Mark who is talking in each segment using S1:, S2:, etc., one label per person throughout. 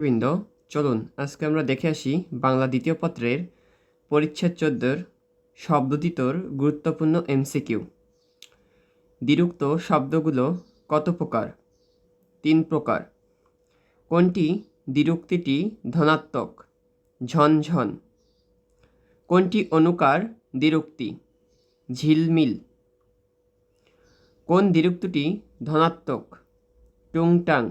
S1: বৃন্দ চলুন আজকে আমরা দেখে আসি বাংলা দ্বিতীয় পত্রের পরিচ্ছেদ চোদ্দোর শব্দতীতর গুরুত্বপূর্ণ এমসিকিউ দ্বিরুক্ত শব্দগুলো কত প্রকার তিন প্রকার কোনটি দ্বিরুক্তিটি ধনাত্মক ঝনঝন কোনটি অনুকার দ্বিরুক্তি ঝিলমিল কোন দ্বিরুক্তিটি ধনাত্মক টুংটাং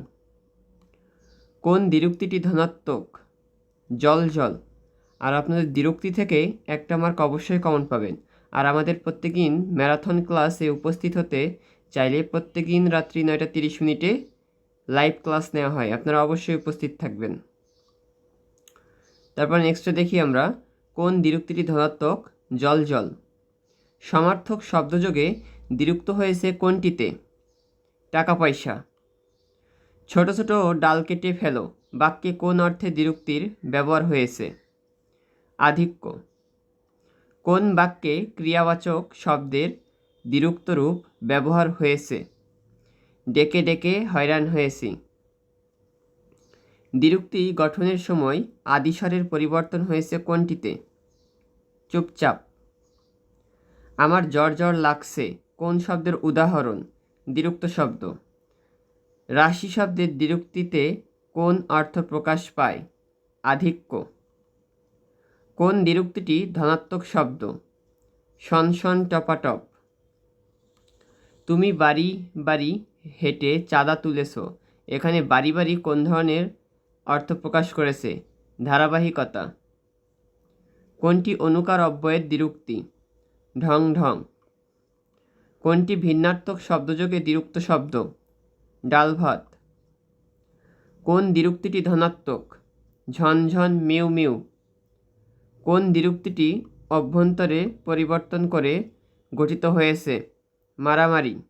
S1: কোন দ্বিরুক্তিটি ধনাত্মক? জল জল। আর আপনাদের দ্বিরুক্তি থেকে একটা মার্ক অবশ্যই কমন পাবেন। আর আমাদের প্রত্যেকদিন ম্যারাথন ক্লাসে উপস্থিত হতে চাইলে প্রত্যেকদিন রাত্রি নয়টা তিরিশ মিনিটে লাইভ ক্লাস নেওয়া হয়। আপনারা অবশ্যই উপস্থিত থাকবেন। তারপর নেক্সটে দেখি আমরা কোন দ্বিরুক্তিটি ধনাত্মক? জল জল। সমার্থক শব্দযোগে দ্বিরুক্ত হয়েছে কোনটিতে? টাকা পয়সা ছোট ছোট ডাল কেটে ফেলো, বাক্যে কোন অর্থে দ্বিরুক্তির ব্যবহার হয়েছে? আধিক্য। কোন বাক্যে ক্রিয়াবাচক শব্দের দ্বিরুক্ত রূপ ব্যবহার হয়েছে? ডেকে ডেকে হয়রান হয়েছি। দ্বিরুক্তি গঠনের সময় আদিস্বরের পরিবর্তন হয়েছে কোনটিতে? চুপচাপ। আমার জ্বর জ্বর লাগছে, কোন শব্দের উদাহরণ? দ্বিরুক্ত শব্দ। রাশি শব্দের দ্বিরুক্তিতে কোন অর্থ প্রকাশ পায়? আধিক্য। কোন দ্বিরুক্তিটি ধনাত্মক শব্দ? সনসন টপাটপ তুমি বাড়ি বাড়ি হেঁটে চাঁদা তুলেছ। এখানে বাড়ি বাড়ি কোন ধরনের অর্থ প্রকাশ করেছে? ধারাবাহিকতা। কোনটি অনুকার অব্যয়ের দ্বিরুক্তি? ঢং ঢং। কোনটি ভিন্নার্থক শব্দযোগে দ্বিরুক্ত শব্দ? ডাল ভাত। কোন দ্বিরুক্তিটি ধনাত্মক? ঝনঝন মিউ মিউ। কোন দ্বিরুক্তিটি অভ্যন্তরে পরিবর্তন করে গঠিত হয়েছে? মারামারি।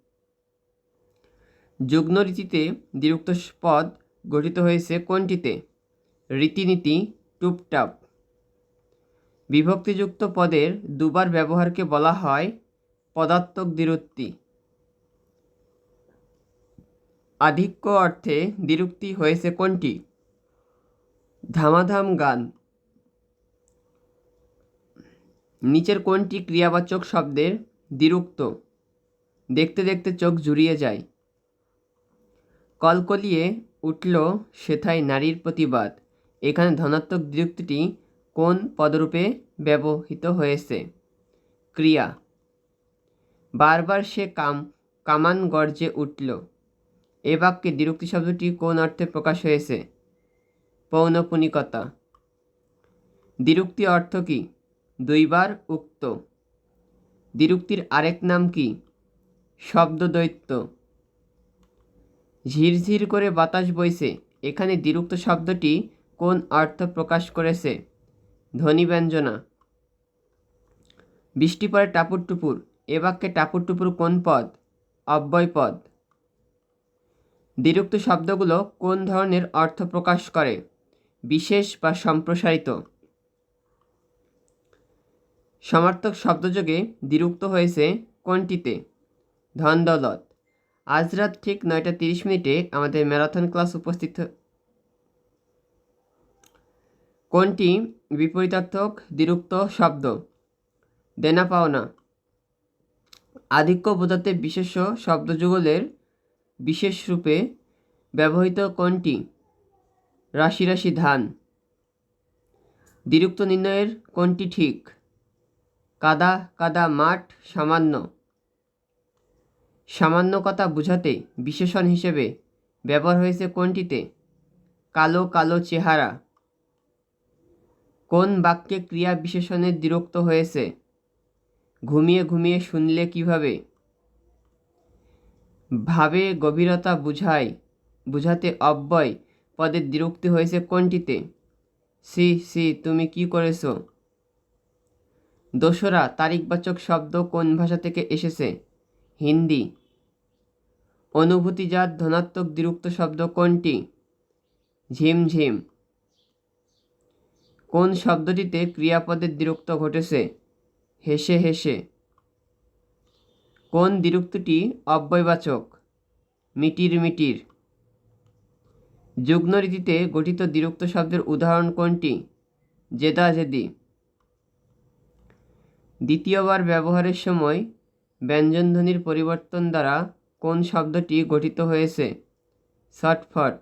S1: যুগ্মরীতিতে দ্বিরুক্ত পদ গঠিত হয়েছে কোনটিতে? রীতিনীতি টুপটাপ। বিভক্তিযুক্ত পদের দুবার ব্যবহারকে বলা হয় পদাত্মক দ্বিরুক্তি। আধিক্য অর্থে দ্বিরুক্তি হয়েছে কোনটি? ধামাধাম গান। নিচের কোনটি ক্রিয়াবাচক শব্দের দ্বিরুক্ত? দেখতে দেখতে চোখ জুড়িয়ে যায়। কলকলিয়ে উঠল সেথায় নারীর প্রতিবাদ। এখানে ধনাত্মক দ্বিরুক্তিটি কোন পদরূপে ব্যবহৃত হয়েছে? ক্রিয়া। বারবার সে কাম, কামান গর্জে উঠল। এ বাক্যে দ্বিরুক্তি শব্দটি কোন অর্থে প্রকাশ হয়েছে? পৌনপুনিকতা। দ্বিরুক্তি অর্থ কী? দুইবার উক্ত। দ্বিরুক্তির আরেক নাম কি? শব্দদৈত্য ঝিরঝির করে বাতাস বইছে। এখানে দ্বিরুক্ত শব্দটি কোন অর্থ প্রকাশ করেছে? ধ্বনি ব্যঞ্জনা। বৃষ্টি পরে টাপুর টুপুর। এ বাক্যে টাপুর টুপুর কোন পদ? অব্যয় পদ। দ্বিরুক্ত শব্দগুলো কোন ধরনের অর্থ প্রকাশ করে? বিশেষ বা সম্প্রসারিত? সমার্থক শব্দযোগে দ্বিরুক্ত হয়েছে কোনটিতে? ধন দৌলত আজ রাত ঠিক নয়টা তিরিশ মিনিটে আমাদের ম্যারাথন ক্লাস উপস্থিত কোনটি বিপরীতার্থক দ্বিরুক্ত শব্দ? দেনা পাওনা। আধিক্য বোঝাতে বিশেষ শব্দযুগলের বিশেষ রূপে ব্যবহৃত কোনটি? রাশি রাশি ধান। দ্বিরুক্ত নির্ণয়ের কোনটি ঠিক? কাদা কাদা মাঠ, সামান্য। সামান্য কথা বোঝাতে বিশেষণ হিসেবে ব্যবহার হয়েছে কোনটিতে? কালো কালো চেহারা। কোন বাক্যে ক্রিয়া বিশেষণের দ্বিরুক্ত হয়েছে? ঘুমিয়ে ঘুমিয়ে শুনলে কীভাবে? ভাবে গভীরতা বুঝায় বুঝাতে অব্যয় পদের দ্বিরুক্তি হয়েছে কোনটিতে? সি সি, তুমি কি করেছ? দোসরা, তারিখবাচক শব্দ কোন ভাষা থেকে এসেছে? হিন্দি। অনুভূতিজাত ধনাত্মক দ্বিরুক্ত শব্দ কোনটি? ঝিমঝিম কোন শব্দটিতে ক্রিয়াপদের দ্বিরুক্ত ঘটেছে? হেসে হেসে। কোন দ্বিরুক্তটি অব্যয়বাচক? মিটির মিটির। যুগ্মরীতিতে গঠিত দ্বিরুক্ত শব্দের উদাহরণ কোনটি? জেদা, জেদি। দ্বিতীয়বার ব্যবহারের সময় ব্যঞ্জনধ্বনির পরিবর্তন দ্বারা কোন শব্দটি গঠিত হয়েছে? শটফট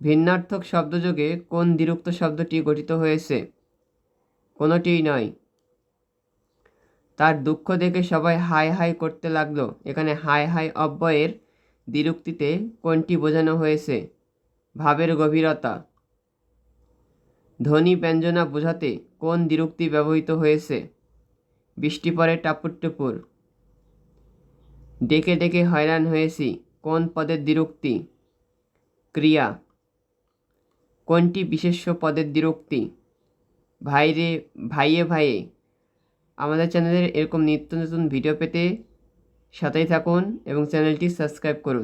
S1: ভিন্নার্থক শব্দযোগে কোন দ্বিরুক্ত শব্দটি গঠিত হয়েছে? কোনোটিই নয়। তার দুঃখ দেখে সবাই হাই হাই করতে লাগল। এখানে হাই হাই অব্যয়ের দ্বিরুক্তিতে কোনটি বোঝানো হয়েছে? ভাবের গভীরতা। ধ্বনি ব্যঞ্জনা বোঝাতে কোন দ্বিরুক্তি ব্যবহৃত হয়েছে? বৃষ্টি পরে টাপুর টুপুর। ডেকে ডেকে হয়রান হয়েছি, কোন পদের দ্বিরুক্তি? ক্রিয়া। কোনটি বিশেষ্য পদের দ্বিরুক্তি? ভাইরে, ভাইয়ে ভাইয়ে। আমাদের চ্যানেলের এরকম নিত্য নতুন ভিডিও পেতে সাথেই থাকুন এবং চ্যানেলটি সাবস্ক্রাইব করুন।